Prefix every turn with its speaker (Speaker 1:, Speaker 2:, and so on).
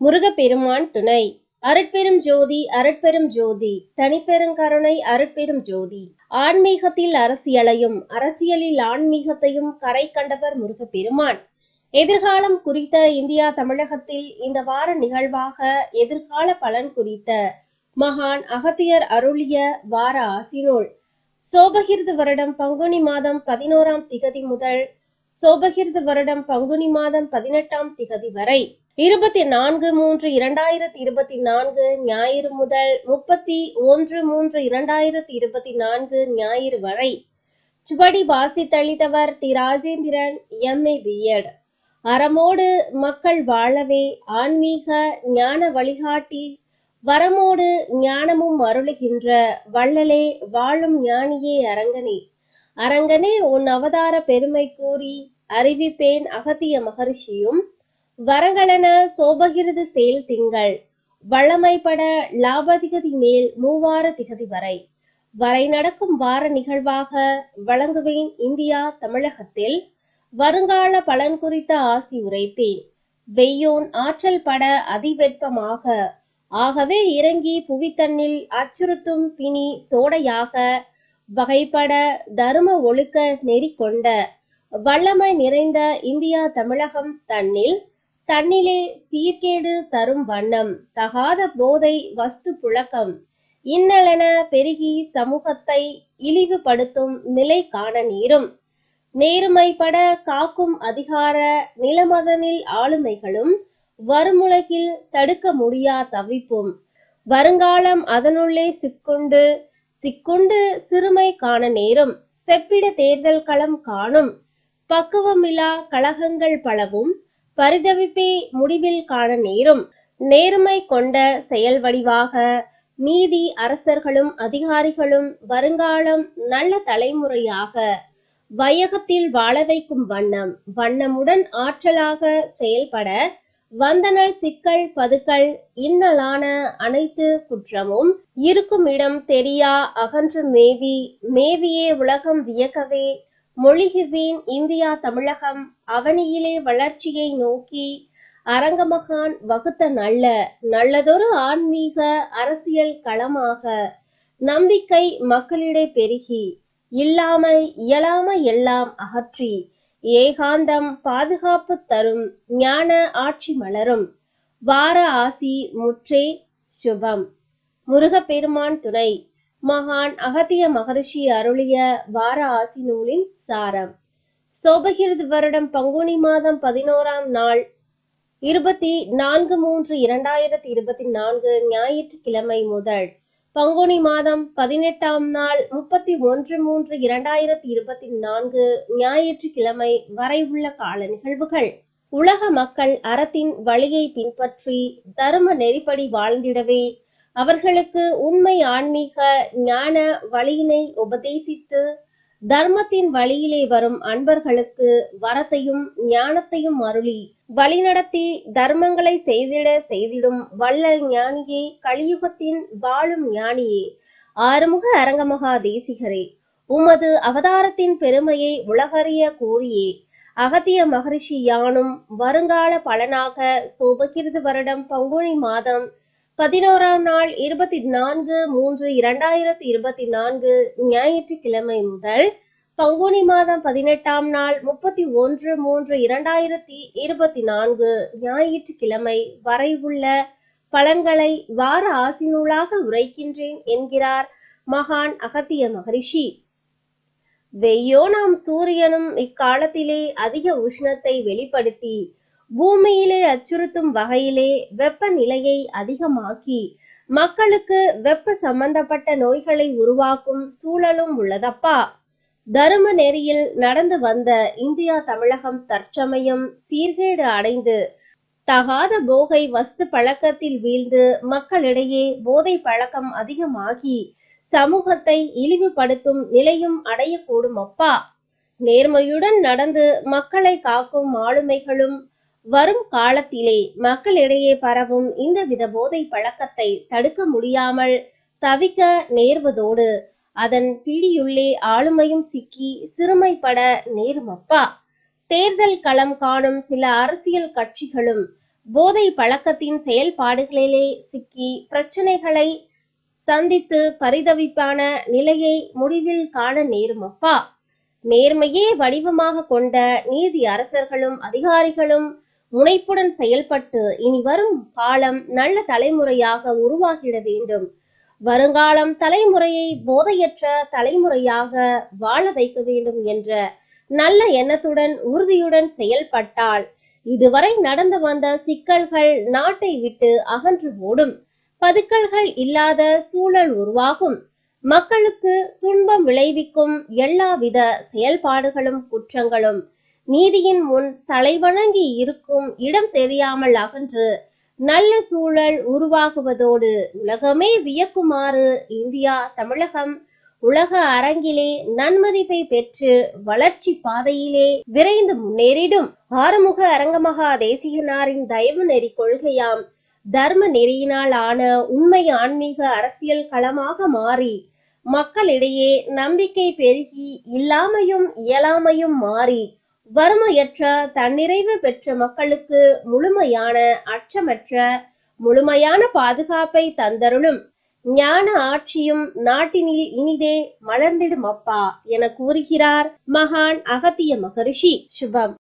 Speaker 1: முருகப்பெருமான் துணை. அருட்பெரும் ஜோதி அருட்பெரும் ஜோதி. தனிப்பெருங்கருணை அருட்பெரும் ஜோதி. ஆன்மீகத்தில் அரசியலையும் அரசியலில் ஆன்மீகத்தையும் கரை கண்டவர் முருகப்பெருமான். எதிர்காலம் குறித்த இந்தியா தமிழகத்தில் இந்த வார நிகழ்வாக எதிர்கால பலன் குறித்த மகான் அகத்தியர் அருளிய வார ஆசினோள் சோபகிருது வருடம் பங்குனி மாதம் பதினோராம் திகதி முதல் சோபகிருது வருடம் பங்குனி மாதம் பதினெட்டாம் திகதி வரை. இருபத்தி நான்கு மூன்று இரண்டாயிரத்தி இருபத்தி நான்கு ஞாயிறு முதல் முப்பத்தி ஒன்று மூன்று இரண்டாயிரத்தி இருபத்தி நான்கு ஞாயிறு வரை சுவடி வாசித்தளித்தவர் டி ராஜேந்திரன் எம்ஏ பிஎட் அறமோடு மக்கள் வாழவே ஆன்மீக ஞான வழிகாட்டி வரமோடு ஞானமும் அருளுகின்ற வள்ளலே வாழும் ஞானியே அரங்கனே. அரங்கனே உன் அவதார பெருமை கூறி அறிவிப்பேன் அகத்திய மகரிஷியும். வரங்களென சோபகிருது சேல் திங்கள். வளமைப்பட லாபதிகதி மேல் மூவார திகதி வரை. வரை நடக்கும் வார நிகழ்வாக வழங்குவேன் இந்தியா தமிழகத்தில். வருங்கால பலன் குறித்த ஆசி உரைப்பேன் வெய்யோன் ஆற்றல் பட அதிவெப்பமாக. ஆகவே இறங்கி புவித்தன்னில் அச்சுறுத்தும் பிணி சோடையாக. வகைப்பட தரும ஒழுக்க நெறி கொண்ட வல்லமை நிறைந்த இந்தியா தமிழகம் தன்னில் தன்னிலே சீர்கேடு தரும் வண்ணம் தகாத போதை வஸ்து புழக்கம். இன்னலென பெருகி சமூகத்தை இழிவுபடுத்தும் நிலை காண நீரும். நேர்மைப்பட காக்கும் அதிகார நிலமதனில் ஆளுமைகளும் வருமுலகில் தடுக்க முடியா தவிப்பும். வருங்காலம் அதனுள்ளே சிக்குண்டு சிக்குண்டு சிறுமை காண நேரும். செப்பிட தேர்தல் களம் காணும். பக்குவமில்லா கழகங்கள் பலவும் பரிதவிப்பே முடிவில் காண நேரும். நேர்மை கொண்ட செயல் வடிவாக நீதி அரசர்களும் அதிகாரிகளும் வருங்காலம் நல்ல தலைமுறையாக வையகத்தில் வாழ வைக்கும் வண்ணம் வண்ணமுடன் ஆற்றலாக செயல்பட வந்தனல் சிக்கல் பதுக்கல் இன்னலான அனைத்து குற்றமும் இருக்கும் இடம் தெரியா அகன்று மேவி மேவியே உலகம் வியக்கவே மொழிகுவேன் இந்தியா தமிழகம் அவனியிலே வளர்ச்சியை நோக்கி அரங்கமகான் வகுத்த நல்ல நல்லதொரு ஆன்மீக அரசியல் களமாக நம்பிக்கை மக்களிடை பெருகி இல்லாமை இயலாமை எல்லாம் அகற்றி ஏகாந்தம் பாதுகாப்பு தரும் ஞான ஆட்சி மலரும். வார ஆசி முற்றே சுபம். முருகப்பெருமான் துணை. மகான் அகத்திய மகரிஷி அருளிய வார ஆசி நூலின் சாரம். சோபகிருது வருடம் பங்குனி மாதம் பதினோராம் நாள் இருபத்தி நான்கு மூன்று இரண்டாயிரத்தி இருபத்தி நான்கு ஞாயிற்றுக்கிழமை முதல் பங்குனி மாதம் பதினெட்டாம் நாள் முப்பத்தி ஒன்று மூன்று இரண்டாயிரத்தி இருபத்தி நான்கு ஞாயிற்றுக்கிழமை வரை உள்ள கால நிகழ்வுகள். உலக மக்கள் அறத்தின் வழியை பின்பற்றி தர்ம நெறிப்படி வாழ்ந்திடவே அவர்களுக்கு உண்மை ஆன்மீக ஞான வழியினை உபதேசித்து தர்மத்தின் வழியிலே வரும் அன்பர்களுக்கு வரத்தையும் ஞானத்தையும் அருளி வழிநடத்தி தர்மங்களை செய்திட செய்திடும் வல்ல ஞானியே கலியுகத்தின் வாழும் ஞானியே ஆறுமுக அரங்கமகா தேசிகரே உமது அவதாரத்தின் பெருமையை உலகறிய கூறியே. அகத்திய மகரிஷி யானும் வருங்கால பலனாக சோபகிருது வருடம் பங்குனி மாதம் பதினோராம் நாள் இருபத்தி நான்கு மூன்று இரண்டாயிரத்தி இருபத்தி நான்கு ஞாயிற்றுக்கிழமை முதல் பங்குனி மாதம் பதினெட்டாம் நாள் முப்பத்தி ஒன்று மூன்று இரண்டாயிரத்தி இருபத்தி நான்கு ஞாயிற்றுக்கிழமை வரை உள்ள பலன்களை வார ஆசினூலாக உரைக்கின்றேன் என்கிறார் மகான் அகத்திய மகரிஷி. வெய்யோ நாம் சூரியனும் இக்காலத்திலே அதிக உஷ்ணத்தை வெளிப்படுத்தி பூமியிலே அச்சுறுத்தும் வகையிலே வெப்பநிலையை அதிகமாக்கி மக்களுக்கு வெப்ப சம்பந்தப்பட்ட நோய்களை உருவாக்கும் சூழலும் உள்ளதப்பா? தரும நெறியில் நடந்து வந்த இந்தியா தமிழகம் தற்சமயம் சீர்கேடு அடைந்து தகாத போகை வஸ்து பழக்கத்தில் வீழ்ந்து மக்களிடையே போதை பழக்கம் அதிகமாகி சமூகத்தை இழிவுபடுத்தும் நிலையும் அடையக்கூடும் அப்பா? நேர்மையுடன் நடந்து மக்களை காக்கும் ஆளுமைகளும் வரும் காலத்திலே மக்களிடையே பரவும் இந்த வித போதை பழக்கத்தை தடுக்க முடியாமல் தவிக்க நேர்வதோடு அதன் பிடியுள்ளே ஆளுமையும் சிக்கி சிறுமைப்பட நேருமப்பா. தேர்தல் களம் காணும் சில அரசியல் கட்சிகளும் போதை பழக்கத்தின் செயல்பாடுகளிலே சிக்கி பிரச்சனைகளை சந்தித்து பரிதவிப்பான நிலையை முடிவில் காண நேருமப்பா. நேர்மையே வடிவமாக கொண்ட நீதி அரசர்களும் அதிகாரிகளும் முனைப்புடன் செயல்பட்டு இனி வரும் காலம் நல்ல தலைமுறையாக உருவாகிட வேண்டும். வருங்காலம் தலைமுறையை போதையற்ற தலைமுறையாக வாழ வைக்க வேண்டும் என்ற நல்ல எண்ணத்துடன் உறுதியுடன் செயல்பட்டால் இதுவரை நடந்து வந்த சிக்கல்கள் நாட்டை விட்டு அகன்று ஓடும். பதுக்கல்கள் இல்லாத சூழல் உருவாகும். மக்களுக்கு துன்பம் விளைவிக்கும் எல்லாவித செயல்பாடுகளும் குற்றங்களும் நீதியின் முன் தலைவணங்கி இருக்கும் இடம் தெரியாமல் அகன்று நல்ல சூழல் உருவாகுவதோடு உலகமே வியக்குமாறு இந்தியா தமிழகம் உலக அரங்கிலே நன்மதிப்பை பெற்று வளர்ச்சி பாதையிலே விரைந்து முன்னேறிடும். ஆறுமுக அரங்கமகா தேசிகனாரின் தயவு நெறி கொள்கையாம். தர்ம நெறியினால் ஆன உண்மை ஆன்மீக அரசியல் களமாக மாறி மக்களிடையே நம்பிக்கை பெருகி இல்லாமையும் இயலாமையும் மாறி வறுமையற்ற தன்னிறைவு பெற்ற மக்களுக்கு முழுமையான அச்சமற்ற முழுமையான பாதுகாப்பை தந்தருளும் ஞான ஆட்சியும் நாட்டினில் இனிதே மலர்ந்திடும் அப்பா என கூறுகிறார் மகான் அகத்திய மகரிஷி. சுபம்.